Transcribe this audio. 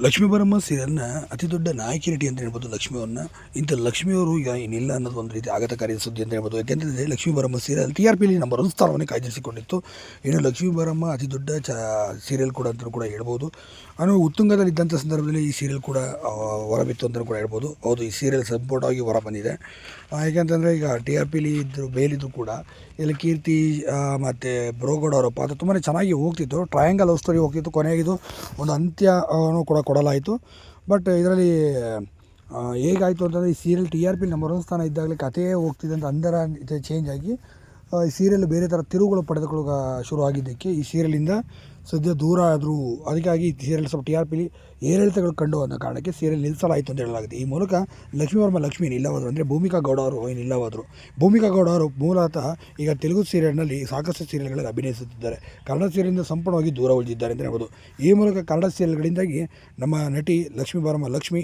ಲಕ್ಷ್ಮೀ ಬರಮ್ಮ ಸೀರಿಯಲ್ನ ಅತಿ ದೊಡ್ಡ ನಾಯಕಿ ನಟಿ ಅಂತ ಹೇಳ್ಬೋದು ಲಕ್ಷ್ಮೀವರನ್ನ ಇಂಥ ಲಕ್ಷ್ಮಿಯವರು ಈಗ ಏನಿಲ್ಲ ಅನ್ನೋದು ಒಂದು ರೀತಿ ಆಘಾತಕಾರಿ ಸುದ್ದಿ ಅಂತ ಹೇಳ್ಬೋದು. ಯಾಕೆಂದರೆ Lakshmi Baramma serial T R P number ಒಂದು ಸ್ಥಾನವನ್ನು ಕಾಯ್ದಿರಿಸಿಕೊಂಡಿತ್ತು. ಇನ್ನು ಲಕ್ಷ್ಮೀ ಬರಮ್ಮ ಅತಿ ದೊಡ್ಡ ಚ ಸೀರಿಯಲ್ ಕೂಡ ಅಂತಲೂ ಕೂಡ ಹೇಳ್ಬೋದು. ಉತ್ತುಂಗದಲ್ಲಿ ಉತ್ತುಂಗದಲ್ಲಿದ್ದಂಥ ಸಂದರ್ಭದಲ್ಲಿ ಈ ಸೀರಿಯಲ್ ಕೂಡ ಹೊರಬಿತ್ತು ಅಂತಲೂ ಕೂಡ ಹೇಳ್ಬೋದು. ಹೌದು, ಈ ಸೀರಿಯಲ್ ಸಂಪೂರ್ಣವಾಗಿ ಹೊರ ಬಂದಿದೆ ಯಾಕೆಂತಂದರೆ ಈಗ ಟಿ ಆರ್ ಪಿಲಿ ಇದ್ದರು ಬೇಲಿದ್ರು ಕೂಡ ಇಲ್ಲಿ ಕೀರ್ತಿ ಮತ್ತು ಬ್ರೋಗೌಡ ಅವರ ಪಾತ್ರ ತುಂಬಾ ಚೆನ್ನಾಗಿ ಹೋಗ್ತಿತ್ತು. ಟ್ರಯಾಂಗಲ್ ಲವ್ ಸ್ಟೋರಿ ಹೋಗ್ತಿತ್ತು ಕೊನೆಗಿದು ಒಂದು ಅಂತ್ಯ ಕೂಡ ಕೊಡಲಾಯಿತು. ಬಟ್ ಇದರಲ್ಲಿ ಹೇಗಾಯಿತು ಅಂತಂದರೆ ಈ serial T R P number ಒಂದು ಸ್ಥಾನ ಇದ್ದಾಗಲೇ ಕಥೆಯೇ ಹೋಗ್ತಿದೆ ಅಂತ ಅಂದರ ಚೇಂಜ್ ಆಗಿ ಈ ಸೀರಿಯಲ್ ಬೇರೆ ಥರ ತಿರುವುಗಳು ಶುರು ಆಗಿದ್ದಕ್ಕೆ ಈ ಸೀರಿಯಲಿಂದ ಸದ್ಯ ದೂರ ಆದರೂ ಅದಕ್ಕಾಗಿ ಈ ಸೀರಿಯಲ್ ಸ್ವಲ್ಪ ಟಿ ಆರ್ ಪಿಲಿ ಏರಿಳಿತಗಳು ಕಂಡು ಅನ್ನೋ ಕಾರಣಕ್ಕೆ ಸೀರಿಯಲ್ ನಿಲ್ಲಿಸಲಾಯಿತು ಅಂತ ಹೇಳಲಾಗಿದೆ. ಈ ಮೂಲಕ ಲಕ್ಷ್ಮೀ ವರ್ಮ, ಲಕ್ಷ್ಮಿ ಇಲ್ಲವಾದರು ಅಂದರೆ ಭೂಮಿಕಾ ಗೌಡ ಅವರು ನಿಲ್ಲವಾದರು ಭೂಮಿಕಾ ಗೌಡ ಅವರು ಮೂಲತಃ ಈಗ ತೆಲುಗು ಸೀರಿಯಲ್ನಲ್ಲಿ ಸಾಕಷ್ಟು ಸೀರಿಯಲ್ಗಳಲ್ಲಿ ಅಭಿನಯಿಸುತ್ತಿದ್ದಾರೆ. ಕನ್ನಡ ಸೀರಿಯಲಿಂದ ಸಂಪೂರ್ಣವಾಗಿ ದೂರ ಉಳಿದಿದ್ದಾರೆ ಅಂತ ಹೇಳ್ಬೋದು. ಈ ಮೂಲಕ ಕನ್ನಡ ಸೀರಿಯಲ್ಗಳಿಂದಾಗಿ ನಮ್ಮ ನಟಿ ಲಕ್ಷ್ಮೀ ವರ್ಮ, ಲಕ್ಷ್ಮಿ